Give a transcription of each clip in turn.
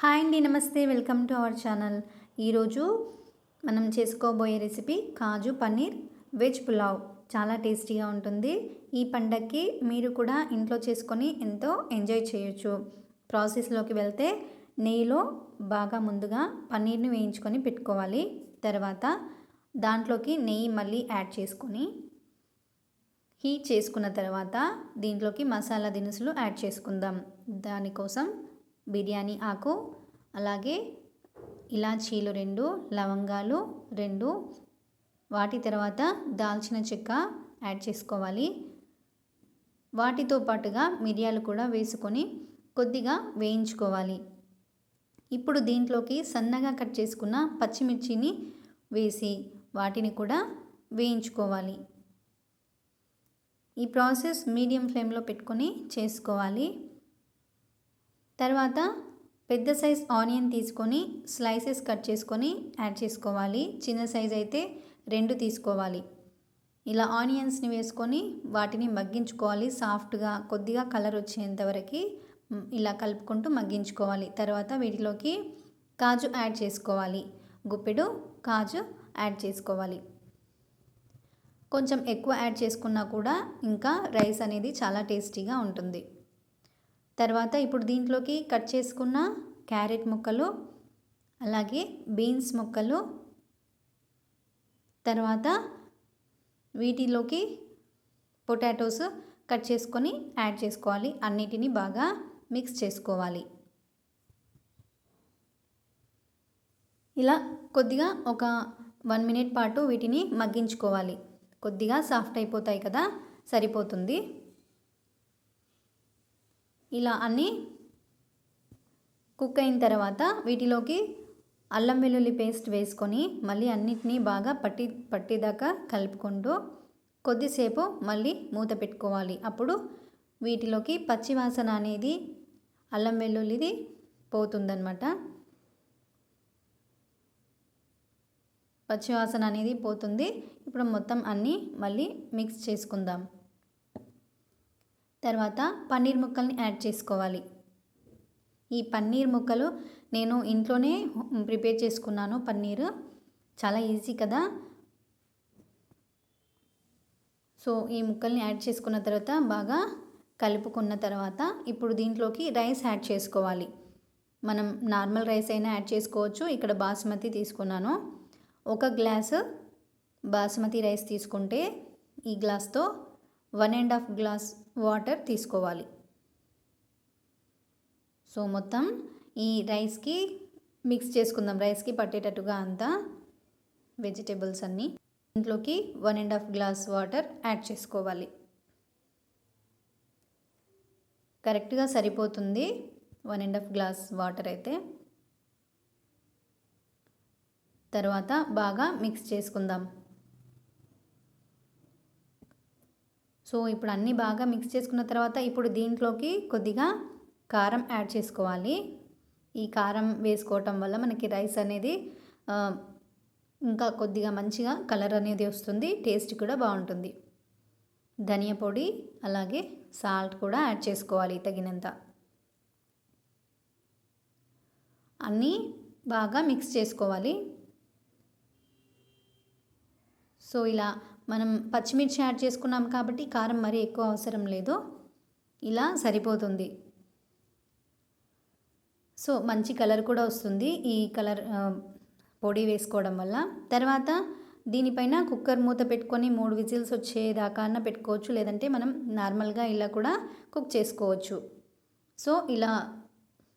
Hi అండి నమస్తే welcome to our channel. ఈరోజు మనం చేసుకోబోయే రెసిపీ కాజు పన్నీర్ వెజ్ పులావ్. చాలా టేస్టీగా ఉంటుంది. ఈ పండగకి మీరు కూడా ఇంట్లో చేసుకొని ఎంతో ఎంజాయ్ చేయొచ్చు. ప్రాసెస్లోకి వెళ్తే నెయ్యిలో బాగా ముందుగా పన్నీర్ని వేయించుకొని పెట్టుకోవాలి. తర్వాత దాంట్లోకి నెయ్యి మళ్ళీ యాడ్ చేసుకొని హీట్ చేసుకున్న తర్వాత దీంట్లోకి మసాలా దినుసులు యాడ్ చేసుకుందాం. దానికోసం బిర్యానీ ఆకు అలాగే ఇలాచీలు రెండు లవంగాలు రెండు. వాటి తర్వాత దాల్చిన చెక్క యాడ్ చేసుకోవాలి. వాటితో పాటుగా మిరియాలు కూడా వేసుకొని కొద్దిగా వేయించుకోవాలి. ఇప్పుడు దీంట్లోకి సన్నగా కట్ చేసుకున్న పచ్చిమిర్చిని వేసి వాటిని కూడా వేయించుకోవాలి. ఈ ప్రాసెస్ మీడియం ఫ్లేమ్లో పెట్టుకొని చేసుకోవాలి. తర్వాత పెద్ద సైజ్ ఆనియన్ తీసుకొని స్లైసెస్ కట్ చేసుకొని యాడ్ చేసుకోవాలి. చిన్న సైజ్ అయితే రెండు తీసుకోవాలి. ఇలా ఆనియన్స్ని వేసుకొని వాటిని మగ్గించుకోవాలి. సాఫ్ట్గా కొద్దిగా కలర్ వచ్చేంత వరకు ఇలా కలుపుకుంటూ మగ్గించుకోవాలి. తర్వాత వీటిలోకి కాజు యాడ్ చేసుకోవాలి. గుప్పెడు కాజు యాడ్ చేసుకోవాలి. కొంచెం ఎక్కువ యాడ్ చేసుకున్నా కూడా ఇంకా రైస్ అనేది చాలా టేస్టీగా ఉంటుంది. తర్వాత ఇప్పుడు దీంట్లోకి కట్ చేసుకున్న క్యారెట్ ముక్కలు అలాగే బీన్స్ ముక్కలు తర్వాత వీటిలోకి పొటాటోస్ కట్ చేసుకొని యాడ్ చేసుకోవాలి. అన్నిటినీ బాగా మిక్స్ చేసుకోవాలి. ఇలా కొద్దిగా ఒక వన్ మినిట్ పాటు వీటిని మగ్గించుకోవాలి. కొద్దిగా సాఫ్ట్ అయిపోతాయి కదా సరిపోతుంది. ఇలా అన్నీ కుక్ అయిన తర్వాత వీటిలోకి అల్లం వెల్లుల్లి పేస్ట్ వేసుకొని మళ్ళీ అన్నిటినీ బాగా పట్టి పట్టిదాకా కలుపుకుంటూ కొద్దిసేపు మళ్ళీ మూత పెట్టుకోవాలి. అప్పుడు వీటిలోకి పచ్చివాసన అనేది అల్లం వెల్లుల్లిది పోతుందన్నమాట. పచ్చివాసన అనేది పోతుంది. ఇప్పుడు మొత్తం అన్నీ మళ్ళీ మిక్స్ చేసుకుందాం. తర్వాత పన్నీర్ ముక్కల్ని యాడ్ చేసుకోవాలి. ఈ పన్నీర్ ముక్కలు నేను ఇంట్లోనే ప్రిపేర్ చేసుకున్నాను పన్నీర్. చాలా ఈజీ కదా. సో ఈ ముక్కల్ని యాడ్ చేసుకున్న తర్వాత బాగా కలుపుకున్న తర్వాత ఇప్పుడు దీంట్లోకి రైస్ యాడ్ చేసుకోవాలి. మనం నార్మల్ రైస్ అయినా యాడ్ చేసుకోవచ్చు. ఇక్కడ బాస్మతి తీసుకున్నాను. ఒక గ్లాసు బాస్మతి రైస్ తీసుకుంటే ఈ గ్లాస్తో one and half glass water తీసుకోవాలి. సో మొత్తం ఈ రైస్కి మిక్స్ చేసుకుందాం. రైస్కి పట్టేటట్టుగా అంతా వెజిటేబుల్స్ అన్నీ ఇంట్లోకి one and half glass water add చేసుకోవాలి. కరెక్ట్గా సరిపోతుంది. One and half glass water అయితే. తర్వాత బాగా మిక్స్ చేసుకుందాం. సో ఇప్పుడు అన్నీ బాగా మిక్స్ చేసుకున్న తర్వాత ఇప్పుడు దీంట్లోకి కొద్దిగా కారం యాడ్ చేసుకోవాలి. ఈ కారం వేసుకోవటం వల్ల మనకి రైస్ అనేది ఇంకా కొద్దిగా మంచిగా కలర్ అనేది వస్తుంది టేస్ట్ కూడా బాగుంటుంది. ధనియా పొడి అలాగే సాల్ట్ కూడా యాడ్ చేసుకోవాలి తగినంత. అన్నీ బాగా మిక్స్ చేసుకోవాలి. సో ఇలా మనం పచ్చిమిర్చి యాడ్ చేసుకున్నాం కాబట్టి కారం మరీ ఎక్కువ అవసరం లేదు. ఇలా సరిపోతుంది. సో మంచి కలర్ కూడా వస్తుంది ఈ కలర్ పొడి వేసుకోవడం వల్ల. తర్వాత దీనిపైన కుక్కర్ మూత పెట్టుకొని మూడు విజిల్స్ వచ్చేదాకా పెట్టుకోవచ్చు. లేదంటే మనం నార్మల్గా ఇలా కూడా కుక్ చేసుకోవచ్చు. సో ఇలా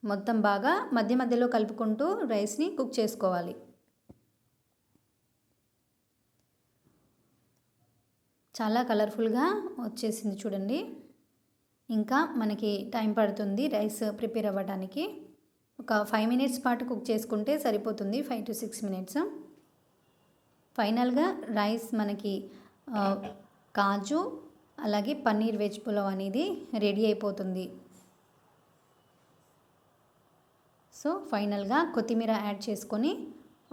మొత్తం బాగా మధ్య మధ్యలో కలుపుకుంటూ రైస్ని కుక్ చేసుకోవాలి. చాలా కలర్ఫుల్గా వచ్చేసింది చూడండి. ఇంకా మనకి టైం పడుతుంది రైస్ ప్రిపేర్ అవ్వడానికి ఒక ఫైవ్ మినిట్స్ పాటు కుక్ చేసుకుంటే సరిపోతుంది ఫైవ్ టు సిక్స్ మినిట్స్. ఫైనల్గా రైస్ మనకి కాజు అలాగే పన్నీర్ వెజ్ పులావ్ అనేది రెడీ అయిపోతుంది. సో ఫైనల్గా కొత్తిమీర యాడ్ చేసుకొని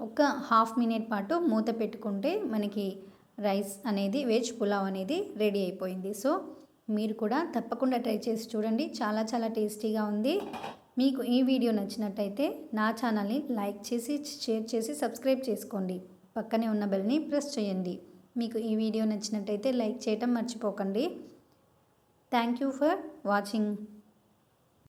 ఒక హాఫ్ మినిట్ పాటు మూత పెట్టుకుంటే మనకి రైస్ అనేది వెజ్ పులావ్ అనేది రెడీ అయిపోయింది. సో మీరు కూడా తప్పకుండా ట్రై చేసి చూడండి. చాలా చాలా టేస్టీగా ఉంది. మీకు ఈ వీడియో నచ్చినట్టయితే నా ఛానల్ని లైక్ చేసి షేర్ చేసి సబ్స్క్రైబ్ చేసుకోండి. పక్కనే ఉన్న బెల్ని ప్రెస్ చేయండి. మీకు ఈ వీడియో నచ్చినట్టయితే లైక్ చేయటం మర్చిపోకండి. Thank you for watching.